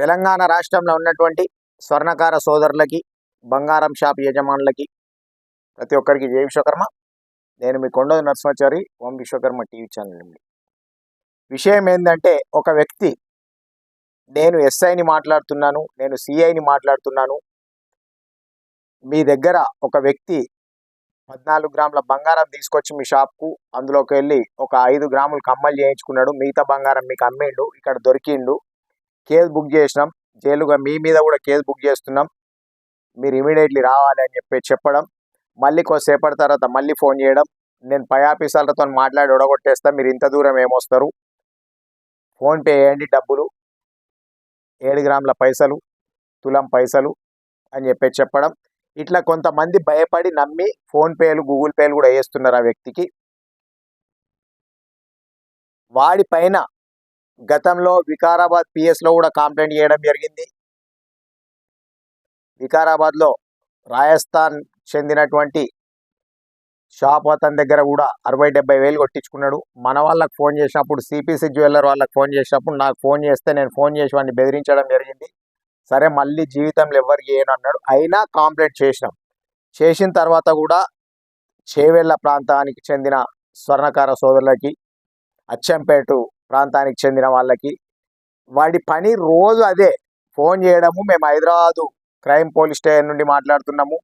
తెలంగాణ రాష్ట్రంలో ఉన్నటువంటి స్వర్ణకార సోదరులకి బంగారం షాప్ యజమానులకి ప్రతి ఒక్కరికి జయ విశ్వకర్మ. నేను మీ కొండ నరసింహాచారి ఓం విశ్వకర్మ టీవీ ఛానల్ నుండి. విషయం ఏంటంటే ఒక వ్యక్తి నేను ఎస్ఐని మాట్లాడుతున్నాను నేను సిఐని మాట్లాడుతున్నాను. మీ దగ్గర ఒక వ్యక్తి పద్నాలుగు గ్రాముల బంగారం తీసుకొచ్చి మీ షాప్కు అందులోకి వెళ్ళి ఒక ఐదు గ్రాములు కమ్మలు చేయించుకున్నాడు మిగతా బంగారం మీకు అమ్మిండు ఇక్కడ దొరికిండు. కేసు బుక్ చేసినాం. జైలుగా మీ మీద కూడా కేసు బుక్ చేస్తున్నాం. మీరు ఇమీడియట్లీ రావాలి అని చెప్పి చెప్పడం. మళ్ళీ కొద్దిసేపటి తర్వాత మళ్ళీ ఫోన్ చేయడం. నేను పై ఆఫీసర్లతో మాట్లాడి ఒడగొట్టేస్తా. మీరు ఇంత దూరం ఏమొస్తారు? ఫోన్పే చేయండి డబ్బులు. ఏడు గ్రాముల పైసలు తులం పైసలు అని చెప్పి చెప్పడం. ఇట్లా కొంతమంది భయపడి నమ్మి ఫోన్పేలు గూగుల్ పేలు కూడా వేస్తున్నారు ఆ వ్యక్తికి. వాడి పైన గతంలో వికారాబాద్ పిఎస్లో కూడా కంప్లైంట్ చేయడం జరిగింది. వికారాబాద్లో రాజస్థాన్ చెందినటువంటి షాప్ అతని దగ్గర కూడా అరవై డెబ్బై వేలు కొట్టించుకున్నాడు. మన వాళ్ళకి ఫోన్ చేసినప్పుడు సిపిసి జ్యువెలర్ వాళ్ళకి ఫోన్ చేసినప్పుడు నాకు ఫోన్ చేస్తే నేను ఫోన్ చేసి వాడిని బెదిరించడం జరిగింది. సరే మళ్ళీ జీవితంలో ఎవరికి చేయను అన్నాడు. అయినా కాంప్లైంట్ చేసినాం. చేసిన తర్వాత కూడా చేవెళ్ళ ప్రాంతానికి చెందిన స్వర్ణకార సోదరులకి అచ్చంపేట ప్రాంతానికి చెందిన వాళ్ళకి. వాడి పని రోజు అదే. ఫోన్ చేయడము మేము హైదరాబాదు క్రైమ్ పోలీస్ స్టేషన్ నుండి మాట్లాడుతున్నాము.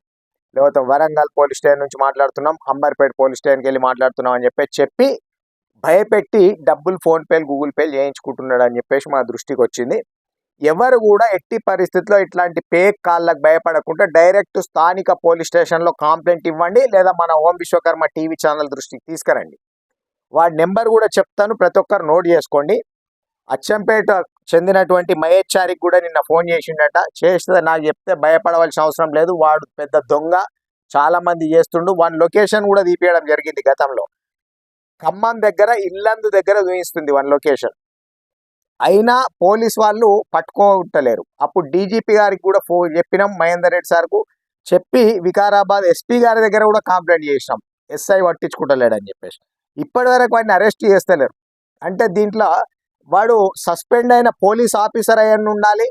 లేకపోతే వరంగల్ పోలీస్ స్టేషన్ నుంచి మాట్లాడుతున్నాం. అంబర్పేట పోలీస్ స్టేషన్కి వెళ్ళి మాట్లాడుతున్నాం అని చెప్పి చెప్పి భయపెట్టి డబ్బులు ఫోన్పేలు గూగుల్ పేలు చేయించుకుంటున్నాడు అని చెప్పేసి మా దృష్టికి వచ్చింది. ఎవరు కూడా ఎట్టి పరిస్థితిలో ఇట్లాంటి పేక్ కాళ్ళకు భయపడకుండా డైరెక్ట్ స్థానిక పోలీస్ స్టేషన్లో కంప్లైంట్ ఇవ్వండి లేదా మన ఓం విశ్వకర్మ టీవీ ఛానల్ దృష్టికి తీసుకురండి. వాడి నెంబర్ కూడా చెప్తాను. ప్రతి ఒక్కరు నోట్ చేసుకోండి. అచ్చంపేట చెందినటువంటి మహేచ్చారికి కూడా నిన్న ఫోన్ చేసిండట. చేస్తే నాకు చెప్తే భయపడవలసిన అవసరం లేదు. వాడు పెద్ద దొంగ. చాలామంది చేస్తుండు. వాడి లొకేషన్ కూడా తీపియడం జరిగింది గతంలో. ఖమ్మం దగ్గర ఇల్లందు దగ్గర చూపిస్తుంది వన్ లొకేషన్. అయినా పోలీస్ వాళ్ళు పట్టుకోవట్లేరు అప్పుడు డీజీపీ గారికి కూడా ఫోన్ చెప్పినాం మహేందర్ రెడ్డి సార్కు. చెప్పి వికారాబాద్ ఎస్పీ గారి దగ్గర కూడా కంప్లైంట్ చేసినాం. ఎస్ఐ పట్టించుకుంటలేడని చెప్పేసి. ఇప్పటి వరకు వాడిని అరెస్ట్ చేస్తలేరు. అంటే దీంట్లో వాడు సస్పెండ్ అయిన పోలీస్ ఆఫీసర్ అయ్యని ఉండాలి.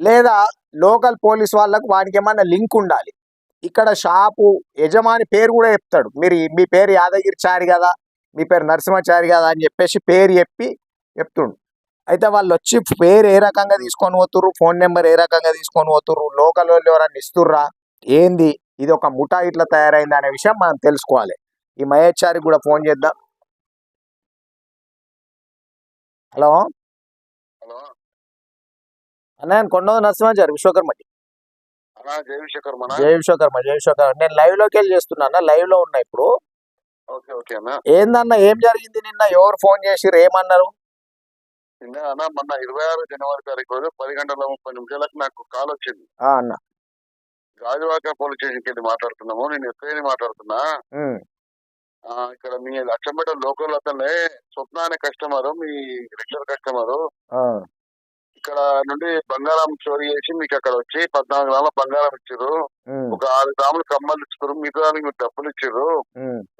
లేదా లోకల్ పోలీస్ వాళ్ళకు వాడికి ఏమన్నా లింక్ ఉండాలి. ఇక్కడ షాపు యజమాని పేరు కూడా చెప్తాడు. మీరు మీ పేరు యాదగిరి చారి కదా మీ పేరు నరసింహచారి కదా అని చెప్పేసి పేరు చెప్పి చెప్తుండు. అయితే వాళ్ళు వచ్చి పేరు ఏ రకంగా తీసుకొని పోతుర్రు ఫోన్ నెంబర్ ఏ రకంగా తీసుకొని పోతుర్రు లోకల్ వాళ్ళు ఎవరన్నా ఇస్తుర్రా? ఏంది? ఇది ఒక ముఠా ఇట్లా తయారైంది అనే విషయం మనం తెలుసుకోవాలి. ఈ మహేశ్చారికి కూడా ఫోన్ చేద్దాం. హలో? హలో? అన్నయ్య కొండ నరసింహాచారి విశ్వకర్మకి అన్నా జై విశ్వకర్ మన జయ విశ్వకర్మ జయ విశ్వకర్మ. నేను లైవ్లోకి వెళ్ళి చేస్తున్నా లైవ్లో ఉన్నా ఇప్పుడు. ఓకే ఓకే అన్న. ఏందన్న ఏం జరిగింది నిన్న? ఎవరు ఫోన్ చేసిర్రు? ఏమన్నారు? నిన్న అన్న మొన్న ఇరవై ఆరు జనవరి తారీఖు రోజు పది గంటల ముప్పై నిమిషాలకు నాకు కాల్ వచ్చింది. అన్న. గాజువాక పోలీస్ స్టేషన్కి వెళ్ళి మాట్లాడుతున్నాము. నేను ఎస్ఐని మాట్లాడుతున్నా. ఇక్కడ మీ లక్షంపేట లోకల్ అతనే స్వప్న అనే కస్టమర్ మీ రెగ్యులర్ కస్టమర్. ఇక్కడ నుండి బంగారం చోరీ చేసి మీకు అక్కడ వచ్చి పద్నాలుగు గ్రాముల బంగారం ఇచ్చారు ఒక ఆరు గ్రాములు కమ్మలు ఇచ్చారు మిగతా మీరు డబ్బులు ఇచ్చారు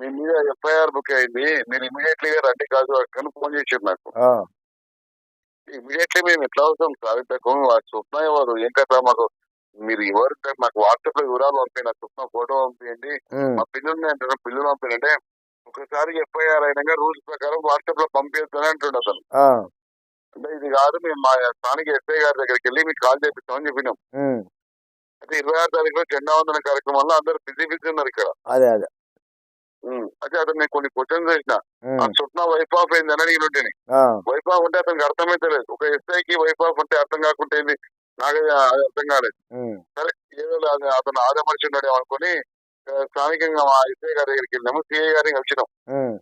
మీ మీద ఎఫ్ఐఆర్ బుక్ అయింది. మీరు ఇమీడియట్లీ రండి గాజువాక అని ఫోన్ చేసారు నాకు. ఇమీడియట్లీ మేము ఎట్లా అవుతాం సాధించకు స్వప్న ఎవరు? ఏం కదా మాకు? మీరు ఎవరు? మాకు వాట్సాప్లో వివరాలు పంపించండి స్వప్న ఫోటో పంపించండి మా పిల్లల్ని అంటే పిల్లలు పంపించండి ఒకసారి ఎఫ్ఐఆర్ అయినాక రూల్స్ ప్రకారం వాట్సాప్లో పంపించని అంటుండే అతను అంటే ఇది కాదు మేము మా స్థానిక ఎస్ఐ గారి దగ్గరికి వెళ్ళి మీకు కాల్ చేపిస్తామని చెప్పినాం. అయితే ఇరవై ఆరు తారీఖులో జెండా వందన కార్యక్రమంలో అందరూ బిజీ బిజీ ఉన్నారు ఇక్కడ. అదే అదే. అయితే అతను నేను కొన్ని క్వశ్చన్స్ వేసిన. ఆ స్వప్న వైఫ్ ఆఫ్ అయింది అని అడిగిన ఉంటేనే ఆ, వైఫ్ ఆఫ్ అంటే అతనికి అర్థమైతే లేదు. ఒక ఎస్ఐకి వైఫ్ ఆఫ్ అంటే అర్థం కాకుంటే నాకు అర్థం కాలేదు. సరే ఏదో అతను ఆదమర్చి ఉన్నాడేమో అనుకుని స్థానికంగా మా ఎస్ఐ గారి దగ్గరికి వెళ్ళాము సిఐ గారిని ఉమ్,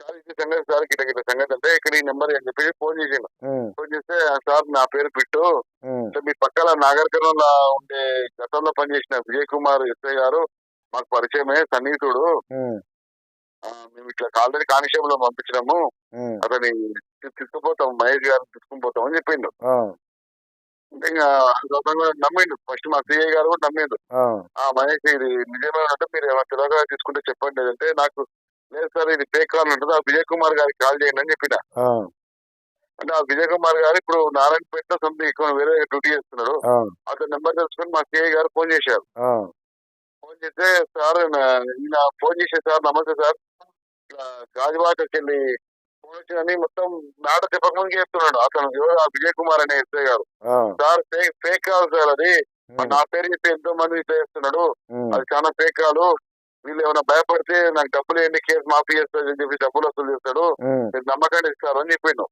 సార్ ఇది సంగతి సార్ గిట్ట గిట్ట సంగతి అంటే ఇక్కడ ఈ నెంబర్ అని చెప్పి ఫోన్ చేసిండు. ఫోన్ చేస్తే "ఆ, సార్ నా పేరు పిట్టు. అంటే మీ పక్కల నాగరికర్ణంలో ఉండే గతంలో పనిచేసిన విజయ్ కుమార్ ఎస్ఐ గారు మాకు పరిచయమే సన్నిహితుడు. మేము ఇట్లా ఆల్రెడీ కానిస్టేబుల్ పంపించినాము. అతని తీసుకుపోతాం మహేష్ గారిని తీసుకుని పోతాం అని చెప్పిండు. ఇంకా నమ్మిండు. ఫస్ట్ మా సిఐ గారు కూడా నమ్మిండు. ఆ, ఆ మహేష్ ఇది నిజమే అంటే మీరు తెలియగా తీసుకుంటే చెప్పండి. అంటే నాకు లేదు సార్ ఇది ఫేక్ కాల్ ఉంటుంది. ఆ విజయ్ కుమార్ గారికి కాల్ చేయండి అని చెప్పిన. ఆ, అంటే విజయ్ కుమార్ గారు ఇప్పుడు నారాయణపేట సొంత ఇక్కడ వేరే డ్యూటీ చేస్తున్నాడు ఆ, అతని నెంబర్ తెలుసుకొని మా సిఐ గారు ఫోన్ చేశారు. ఆ, ఫోన్ చేస్తే సార్ ఫోన్ చేసే సార్ నమస్తే సార్. గాజువాకకి వెళ్ళి వచ్చిందని మొత్తం నాట చెప్పకముందుకే చెప్తున్నాడు. అతను ఎవరు? ఆ విజయ్ కుమార్ అనే ఎస్ఐ గారు. సార్ ఫేక్ కాదు సార్ అది. నా పేరు చెప్పి ఎంతో మంది చేస్తున్నాడు అది చాలా ఫేక్ కాదు వీళ్ళు ఏమైనా భయపడితే నాకు డబ్బులు ఏంటి? కేసు మాఫీ చేస్తాడు అని చెప్పి డబ్బులు వసూలు చేస్తాడు. మీరు నమ్మకాన్ని ఇస్తారు అని చెప్పిండు.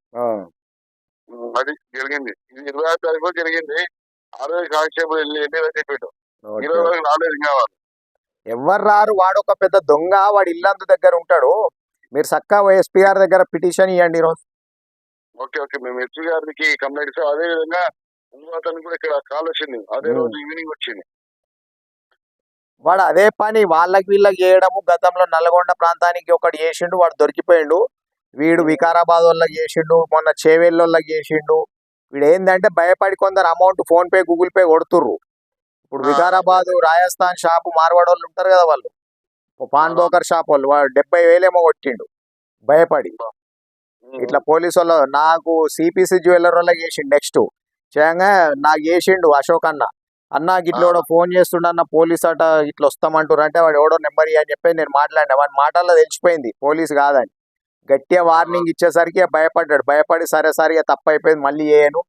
అది జరిగింది. ఇది ఇరవై ఆరు తారీఖు జరిగింది. ఆ రోజు కానిస్టేబుల్ వెళ్ళి వెళ్ళి చెప్పిండు. ఇరవై రోజులు రాలేదు ఇంకా వాళ్ళు. ఎవ్వరు రారు? వాడు ఒక పెద్ద దొంగ. వాడు ఇల్లందు దగ్గర ఉంటాడు. మీరు ఎస్పీ గారి దగ్గర పిటిషన్ ఇవ్వండి ఈరోజు. Okay okay. మేము ఎస్పీ గారికి కంప్లైంట్ ఇస్తాం అదే విధంగా కూడా ఇక్కడ కాల్ వచ్చింది. అదే. రోజు ఈవినింగ్ వచ్చింది. వాడు అదే పని వాళ్ళకి వీళ్ళకి చేయడము గతంలో నల్గొండ ప్రాంతానికి ఒకటి చేసిండు వాడు దొరికిపోయిండు. వీడు వికారాబాద్ వాళ్ళకి చేసిండు మొన్న చేవేళ్ళ వాళ్ళకి చేసిండు. వీడు ఏంటంటే భయపడి కొందరు amount PhonePe Google pay కొడుతుర్రు. ఇప్పుడు. వికారాబాద్ రాజస్థాన్ షాపు మార్వాడ వాళ్ళు ఉంటారు కదా వాళ్ళు. పాన్ బ్రోకర్ షాప్ వాళ్ళు వాడు డెబ్బై వేలేమో కొట్టిండు. భయపడి. ఇట్లా పోలీసు వాళ్ళు నాకు సిపిసి జ్యువెలర్ వాళ్ళకి చేసిండు నెక్స్ట్ చేయంగా నాకు చేసిండు అశోక్ అన్న. అన్న గిట్ల ఎవడో ఫోన్ చేస్తుండ అన్న పోలీస్ అట ఇట్లా వస్తామంటారు అంటే వాడు ఎవడో నెంబర్ అని చెప్పి నేను మాట్లాడినా. వాడి మాటల్లో తెలిసిపోయింది పోలీస్ కాదని. గట్టిగా వార్నింగ్ ఇచ్చేసరికి భయపడ్డాడు. భయపడి సరే సరే ఇక తప్పు అయిపోయింది మళ్ళీ చేయను.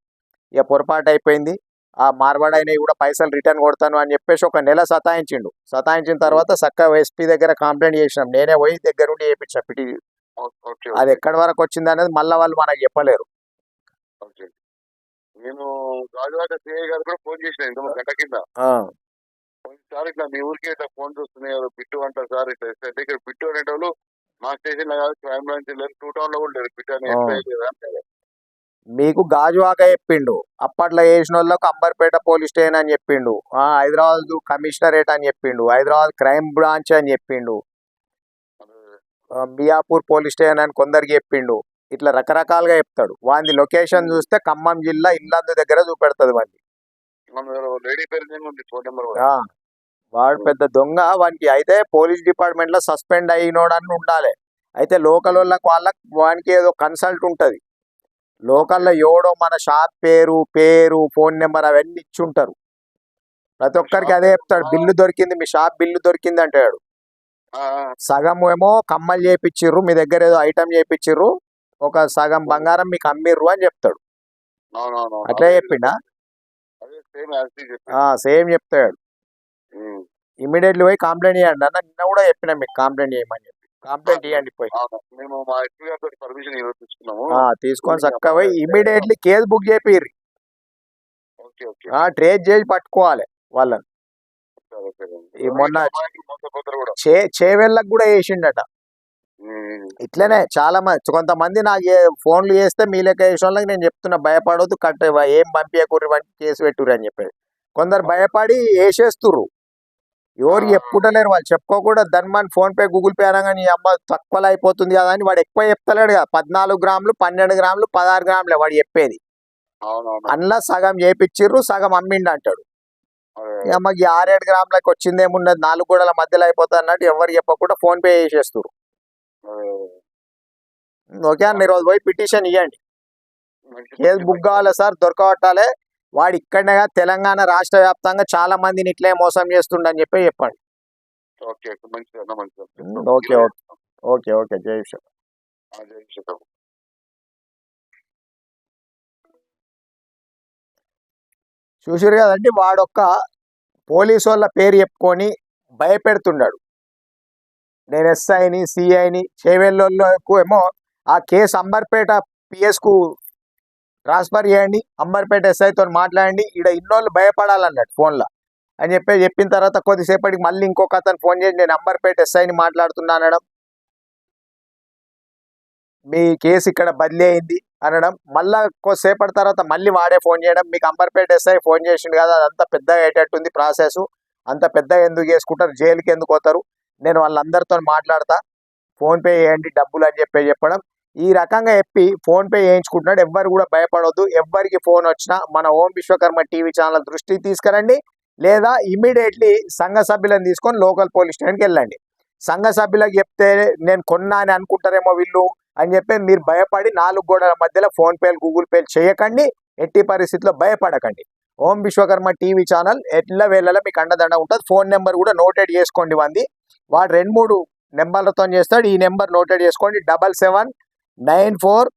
ఇక పొరపాటు అయిపోయింది. ఆ మార్వాడ్ అయినవి కూడా పైసలు రిటర్న్ కొడతాను అని చెప్పేసి ఒక నెల సతాయించిండు. సతాయించిన తర్వాత చక్కగా ఎస్పీ దగ్గర కంప్లైంట్ చేసినాం. నేనే పోయి దగ్గరుండి చేయించా పిటి. అది ఎక్కడి వరకు వచ్చింది అనేది మళ్ళీ వాళ్ళు మనకు చెప్పలేరు. నేను గాజువాక సిఐ గారు కూడా ఫోన్ చేసిన గంట కింద. సార్ ఇట్లా మీ ఊరికి ఇట్లా ఫోన్ చూస్తున్నాయి పిట్టు అంటారు సార్ ఇట్లా అంటే ఇక్కడ అనేటోళ్ళు మా స్టేషన్లో కాదు క్రైమ్ బ్రాంచ్ లేదు టూ టౌన్లో కూడా లేదు పిట్టు అనే మీకు గాజువాక చెప్పిండు. అప్పట్లో వేసిన వాళ్ళకు అంబర్పేట పోలీస్ స్టేషన్ అని చెప్పిండు. ఆ, హైదరాబాద్ కమిషనరేట్ అని చెప్పిండు. హైదరాబాద్ క్రైమ్ బ్రాంచ్ అని చెప్పిండు. మియాపూర్ పోలీస్ స్టేషన్ అని కొందరికి చెప్పిండు. ఇట్లా రకరకాలుగా చెప్తాడు. వాంది లొకేషన్ చూస్తే ఖమ్మం జిల్లా ఇల్లందు దగ్గర చూపెడుతుంది ఆ, వాడు పెద్ద దొంగ వానికి. అయితే పోలీస్ డిపార్ట్మెంట్లో సస్పెండ్ అయినోడని ఉండాలి. అయితే లోకల్ వాళ్ళకి వాళ్ళకి వానికి ఏదో కన్సల్ట్ ఉంటది. లోకల్లో ఎవడో మన షాప్ పేరు పేరు ఫోన్ నెంబర్ అవన్నీ ఇచ్చి ఉంటారు ప్రతి ఒక్కరికి అదే చెప్తాడు బిల్లు దొరికింది మీ షాప్ బిల్లు దొరికింది అంటాడు. సగం ఏమో కమ్మలు చేపిచ్చిర్రు మీ దగ్గర ఏదో ఐటమ్ చేపిచ్చిర్రు ఒక సగం బంగారం మీకు అమ్మిర్రు అని చెప్తాడు. అట్లే చెప్పిండా? సేమ్ చెప్తాడు. ఇమీడియట్లీ పోయి కంప్లైంట్ చేయండి. అన్న నిన్న కూడా చెప్పిన మీకు కంప్లైంట్ చేయమని చెప్పి. కంప్లైంట్ ఇవ్వండి పోయి. మేము మా ఎస్పీ గారితో పర్మిషన్ ఈరోజు తీసుకున్నాము తీసుకొని చక్కగా immediately case book చేపిర్రి. Okay okay. Trace చేసి పట్టుకోవాలి వాళ్ళని. ఈ మొన్న- చేవెళ్ళకు కూడా వేసిండట ఇట్లనే చాలా మంది కొంతమంది నాకు ఫోన్లు చేస్తే మీ లెక్క చేసిన వాళ్ళకి నేను చెప్తున్నా భయపడొద్దు కట్ ఏం పంపించకూర్రి వాటికి కేసు పెట్టుర్రి అని చెప్పేది. కొందరు భయపడి వేసేస్తుర్రు. ఎవరు. చెప్పుకుంటలేరు వాళ్ళు. చెప్పుకోకుండా ధన్మాన్ ఫోన్ పే గూగుల్ పే అనగా నీ అమ్మ తక్కువలో అయిపోతుంది కదా అని వాడు ఎక్కువ చెప్తలేడు కదా. పద్నాలుగు గ్రాములు పన్నెండు గ్రాములు పదహారు గ్రాములే వాడు చెప్పేది. అందులో సగం చేపిచ్చిర్రు సగం అమ్మిండు అంటాడు. మాకు ఆరేడు గ్రాములకు వచ్చింది ఏమున్నది నాలుగు గోడల మధ్యలో అయిపోతుంది అన్నట్టు ఎవరు చెప్పకుండా ఫోన్ పే చేసేస్తారు. ఓకే అన్న ఈరోజు పోయి పిటిషన్ ఇవ్వండి కేసు బుక్ కావాలి సార్? దొరకబట్టాలి. వాడు ఇక్కడనే కాదు తెలంగాణ రాష్ట్ర వ్యాప్తంగా చాలా మందిని ఇట్లే మోసం చేస్తుండని చెప్పి చెప్పండి. ఓకే ఓకే ఓకే ఓకే జై చెప్పండి చూసారు కదండి వాడొక్క పోలీసు వాళ్ళ పేరు చెప్పుకొని భయపెడుతున్నాడు నేను ఎస్ఐని సిఐని చేవెళ్ళకు ఏమో ఆ కేసు అంబర్పేట పిఎస్కు ట్రాన్స్ఫర్ చేయండి అంబర్పేట ఎస్ఐతో మాట్లాడండి ఈడ ఇన్నోళ్ళు భయపడాలన్నట్టు ఫోన్లో. అని చెప్పి చెప్పిన తర్వాత కొద్దిసేపటికి మళ్ళీ ఇంకొక అతను ఫోన్ చేసి నేను అంబర్పేట ఎస్ఐని మాట్లాడుతున్నా అనడం. మీ కేసు ఇక్కడ బదిలీ అయింది అనడం. మళ్ళా కొద్దిసేపటి తర్వాత మళ్ళీ వాడే ఫోన్ చేయడం. మీకు అంబర్పేట ఎస్ఐ ఫోన్ చేసిండు కదా అదంతా పెద్దగా అయ్యేటట్టుంది ప్రాసెస్. అంత పెద్ద ఎందుకు చేసుకుంటారు? జైలుకి ఎందుకు పోతారు? నేను వాళ్ళందరితో మాట్లాడతా. ఫోన్పే చేయండి డబ్బులు అని చెప్పి చెప్పడం. ఈ రకంగా చెప్పి ఫోన్ పే చేయించుకుంటున్నాడు. ఎవ్వరు కూడా భయపడవద్దు ఎవ్వరికి ఫోన్ వచ్చినా మన ఓం విశ్వకర్మ టీవీ ఛానల్ దృష్టికి తీసుకురండి. లేదా ఇమీడియట్లీ సంఘ సభ్యులను తీసుకొని లోకల్ పోలీస్ స్టేషన్కి వెళ్ళండి. సంఘ సభ్యులకు చెప్తే నేను కొన్నా అని అనుకుంటారేమో వీళ్ళు అని చెప్పి మీరు భయపడి నాలుగు గోడల మధ్యలో ఫోన్ పేలు గూగుల్ పేలు చేయకండి. ఎట్టి పరిస్థితిలో భయపడకండి. ఓం విశ్వకర్మ టీవీ ఛానల్ ఎట్ల వేళలో మీకు అండదండ ఉంటుంది. ఫోన్ నెంబర్ కూడా నోటెడ్ చేసుకోండి వంది వాడు రెండు మూడు నెంబర్లతో చేస్తాడు. ఈ నెంబర్ నోటెడ్ చేసుకోండి. Double seven nine four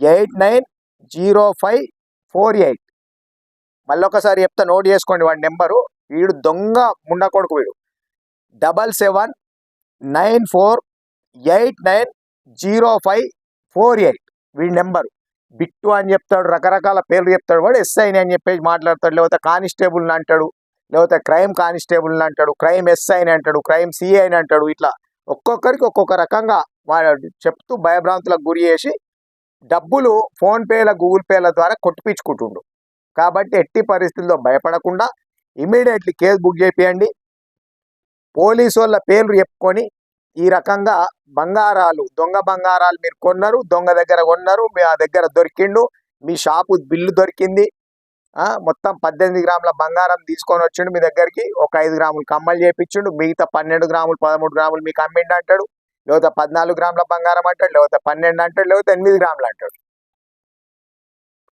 eight nine zero five four eight. మళ్ళీ ఒకసారి చెప్తా నోట్ చేసుకోండి వాడి నెంబరు. వీడు దొంగ ముండ కొడుకు వీడు. Double seven nine four eight nine zero five four eight వీడి నెంబరు. బిట్టు అని చెప్తాడు రకరకాల పేర్లు చెప్తాడు వాడు ఎస్ఐని అని చెప్పేసి మాట్లాడతాడు లేకపోతే కానిస్టేబుల్ అంటాడు లేకపోతే క్రైమ్ కానిస్టేబుల్ అంటాడు క్రైమ్ ఎస్ఐని అంటాడు క్రైమ్ సిఐని అంటాడు ఇట్లా ఒక్కొక్కరికి ఒక్కొక్క రకంగా చెప్తూ భయభ్రాంతులకు గురి చేసి డబ్బులు ఫోన్పేల గూగుల్ పేల ద్వారా కొట్టిపించుకుంటుండు కాబట్టి ఎట్టి పరిస్థితుల్లో భయపడకుండా ఇమీడియట్లీ కేసు బుక్ చేపియండి. పోలీసు వాళ్ళ పేర్లు చెప్పుకొని ఈ రకంగా బంగారాలు దొంగ బంగారాలు మీరు కొన్నారు దొంగ దగ్గర కొన్నారు మీ ఆ దగ్గర దొరికిండు మీ షాపు బిల్లు దొరికింది మొత్తం పద్దెనిమిది గ్రాముల బంగారం తీసుకొని వచ్చిండు మీ దగ్గరికి ఒక ఐదు గ్రాములు కమ్మలు చేపించిండు మిగతా పన్నెండు గ్రాములు పదమూడు గ్రాములు మీకు అమ్మిండు అంటాడు. లేకపోతే పద్నాలుగు గ్రాముల బంగారం అంటాడు లేకపోతే పన్నెండు అంటాడు లేకపోతే ఎనిమిది గ్రాములు అంటాడు.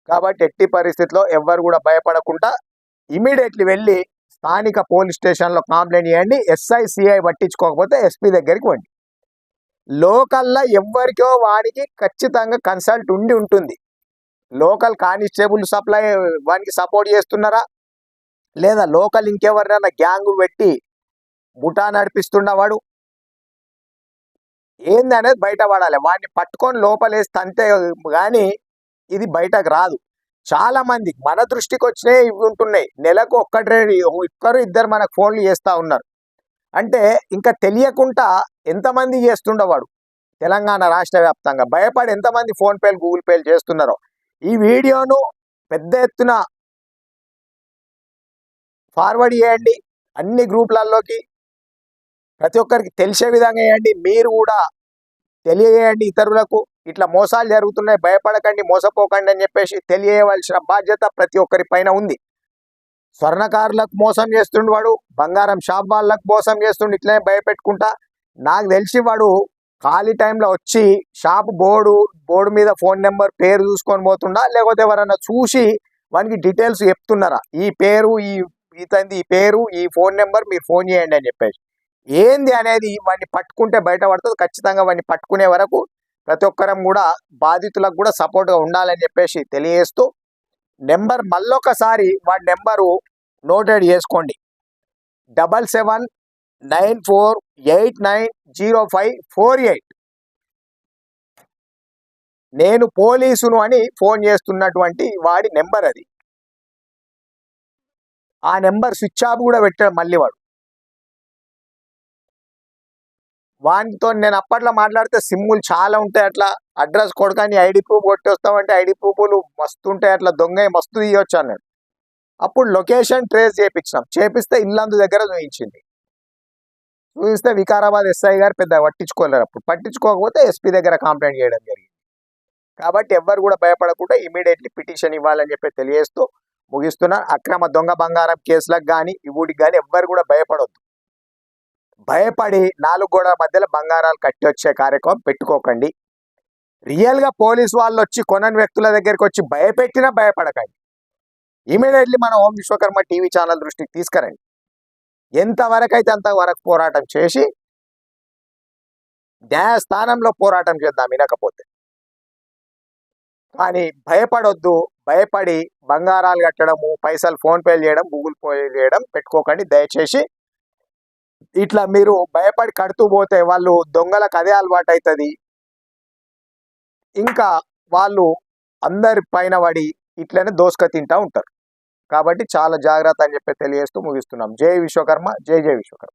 కాబట్టి ఎట్టి పరిస్థితిలో ఎవ్వరు కూడా భయపడకుండా ఇమీడియట్లీ వెళ్ళి స్థానిక పోలీస్ స్టేషన్లో కంప్లైంట్ చేయండి ఎస్ఐ సిఐ పట్టించుకోకపోతే ఎస్పీ దగ్గరికి వండి లోకల్లో ఎవరికో వానికి ఖచ్చితంగా కన్సల్ట్ ఉండి ఉంటుంది. లోకల్ కానిస్టేబుల్ సప్లై వానికి సపోర్ట్ చేస్తున్నారా? లేదా లోకల్ ఇంకెవరినైనా గ్యాంగ్ పెట్టి ముఠా నడిపిస్తున్నవాడు ఏంది అనేది బయట పడాలి వాడిని పట్టుకొని లోపలేస్తే అంతే కానీ ఇది బయటకు రాదు. చాలా మంది మన దృష్టికి వచ్చినాయి ఇవి ఉంటున్నాయి. నెలకు ఒక్కటి రెండు ఒక్కరు ఇద్దరు మనకు ఫోన్లు చేస్తూ ఉన్నారు. అంటే ఇంకా తెలియకుండా ఎంతమంది చేస్తుండేవాడు? తెలంగాణ రాష్ట్ర వ్యాప్తంగా భయపడి ఎంతమంది ఫోన్పేలు గూగుల్ పేలు చేస్తున్నారో? ఈ వీడియోను పెద్ద ఎత్తున ఫార్వర్డ్ చేయండి. అన్ని గ్రూప్లలోకి ప్రతి ఒక్కరికి తెలిసే విధంగా వేయండి మీరు కూడా తెలియజేయండి ఇతరులకు. ఇట్లా మోసాలు జరుగుతున్నాయి భయపడకండి మోసపోకండి అని చెప్పేసి తెలియవలసిన బాధ్యత ప్రతి ఒక్కరి పైన ఉంది. స్వర్ణకారులకు మోసం చేస్తుండు వాడు బంగారం షాప్ వాళ్ళకు మోసం చేస్తుండు ఇట్లనే భయపెట్టుకుంటా. నాకు తెలిసి వాడు ఖాళీ టైంలో వచ్చి షాప్ బోర్డు బోర్డు మీద ఫోన్ నెంబర్ పేరు చూసుకొని పోతుండా? లేకపోతే ఎవరన్నా చూసి వానికి డీటెయిల్స్ చెప్తున్నారా? ఈ పేరు ఈ ఇతంది ఈ పేరు ఈ ఫోన్ నెంబర్ మీరు ఫోన్ చేయండి అని చెప్పేసి. ఏంది అనేది వాడిని పట్టుకుంటే బయటపడుతుంది. ఖచ్చితంగా వాడిని పట్టుకునే వరకు ప్రతి ఒక్కరం కూడా బాధితులకు కూడా సపోర్ట్గా ఉండాలని చెప్పేసి తెలియజేస్తూ నెంబర్ మళ్ళొకసారి వాడి నెంబరు నోటెడ్ చేసుకోండి. Double seven nine four eight nine zero five four eight. నేను పోలీసును అని ఫోన్ చేస్తున్నటువంటి వాడి నెంబర్ అది. ఆ నెంబర్ స్విచ్ ఆఫ్ కూడా పెట్టాడు మళ్ళీ వాడు. వానితో నేను అప్పట్లో మాట్లాడితే సిమ్ములు చాలా ఉంటాయి అట్లా. అడ్రస్ కొడుకని ఐడి ప్రూఫ్ కొట్టేస్తామంటే ఐడి ప్రూఫ్లు మస్తు ఉంటాయి అట్లా. దొంగ మస్తు తీయొచ్చు అన్నాడు అప్పుడు లొకేషన్ ట్రేస్ చేయించినాం చేపిస్తే ఇల్లందు దగ్గర చూపించింది చూపిస్తే వికారాబాద్ ఎస్ఐ గారు పెద్ద పట్టించుకోలేరు అప్పుడు. పట్టించుకోకపోతే ఎస్పీ దగ్గర కంప్లైంట్ చేయడం జరిగింది. కాబట్టి ఎవ్వరు కూడా భయపడకుండా ఇమీడియట్లీ పిటిషన్ ఇవ్వాలని చెప్పి తెలియజేస్తూ ముగిస్తున్నారు అక్రమ దొంగ బంగారం కేసులకు కానీ ఇవుడికి కానీ ఎవ్వరు కూడా భయపడొద్దు. భయపడి నాలుగు గోడల మధ్యలో బంగారాలు కట్టి వచ్చే కార్యక్రమం పెట్టుకోకండి. రియల్గా పోలీస్ వాళ్ళు వచ్చి కొనని వ్యక్తుల దగ్గరికి వచ్చి భయపెట్టినా భయపడకండి. ఇమీడియట్లీ మన ఓం విశ్వకర్మ టీవీ ఛానల్ దృష్టికి తీసుకురండి. ఎంతవరకు అయితే అంతవరకు పోరాటం చేసి న్యాయస్థానంలో పోరాటం చేద్దాం వినకపోతే. కానీ భయపడొద్దు భయపడి బంగారాలు కట్టడము పైసలు ఫోన్పేలు చేయడం గూగుల్ పే చేయడం పెట్టుకోకండి. దయచేసి ఇట్లా మీరు భయపడి కడుతూ పోతే వాళ్ళు దొంగలకు అదే అలవాటు అవుతుంది ఇంకా వాళ్ళు అందరి పైన పడి ఇట్లనే దోసుక తింటా ఉంటారు. కాబట్టి చాలా జాగ్రత్త అని చెప్పి తెలియజేస్తూ ముగిస్తున్నాం. జై విశ్వకర్మ జై జై విశ్వకర్మ.